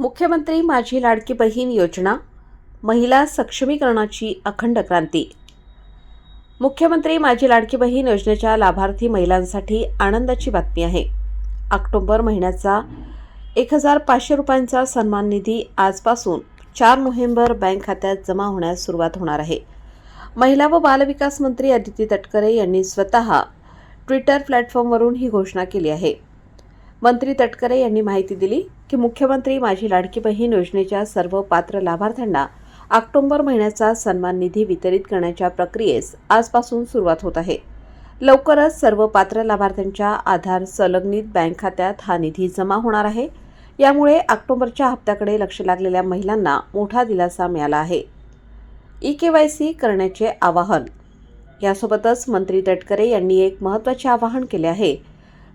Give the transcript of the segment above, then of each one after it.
मुख्यमंत्री माझी लाडकी बहीण योजना महिला सक्षमीकरणाची अखंड क्रांती. मुख्यमंत्री माझी लाडकी बहीण योजनेच्या लाभार्थी महिलांसाठी आनंदाची बातमी आहे. ऑक्टोबर महिन्याचा एक हजार पाचशे रुपयांचा सन्मान निधी आजपासून चार नोव्हेंबर बँक खात्यात जमा होण्यास सुरुवात होणार आहे. महिला व बालविकास मंत्री अदिती तटकरे यांनी स्वतः ट्विटर प्लॅटफॉर्मवरून ही घोषणा केली आहे. मंत्री तटकरे यांनी माहिती दिली की मुख्यमंत्री माझी लाडकी बहीण योजनेच्या सर्व पात्र लाभार्थ्यांना ऑक्टोबर महिन्याचा सन्मान निधी वितरित करण्याच्या प्रक्रियेस आजपासून सुरुवात होत आहे. लवकरच सर्व पात्र लाभार्थ्यांच्या आधार संलग्नित बँक खात्यात हा निधी जमा होणार आहे. यामुळे ऑक्टोबरच्या हप्त्याकडे लक्ष लागलेल्या महिलांना मोठा दिलासा मिळाला आहे. ई के वाय सी करण्याचे आवाहन. यासोबतच मंत्री तटकरे यांनी एक महत्त्वाचे आवाहन केले आहे.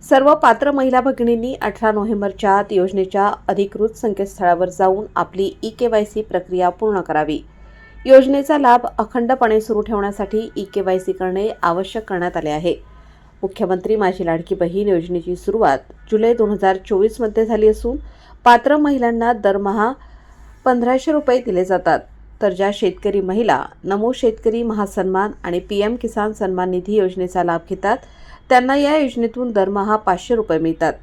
सर्व पात्र महिला भगिनींनी अठरा नोव्हेंबरच्या आत योजनेच्या अधिकृत संकेतस्थळावर जाऊन आपली ई के वाय सी प्रक्रिया पूर्ण करावी. योजनेचा लाभ अखंडपणे सुरू ठेवण्यासाठी ई के वाय सी करणे आवश्यक करण्यात आले आहे. मुख्यमंत्री माझी लाडकी बहीण योजनेची सुरुवात जुलै दोन हजार चोवीसमध्ये झाली असून पात्र महिलांना दरमहा पंधराशे रुपये दिले जातात. तर ज्या शेतकरी महिला नमो शेतकरी महासन्मान आणि पी एम किसान सन्मान निधी योजनेचा लाभ घेतात त्यांना या योजनेतून दरमहा पाचशे रुपये मिळतात.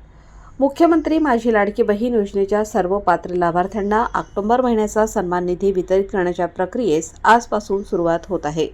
मुख्यमंत्री माझी लाडकी बहीण योजनेच्या सर्व पात्र लाभार्थ्यांना ऑक्टोबर महिन्याचा सन्मान निधी वितरित करण्याच्या प्रक्रियेस आजपासून सुरुवात होत आहे.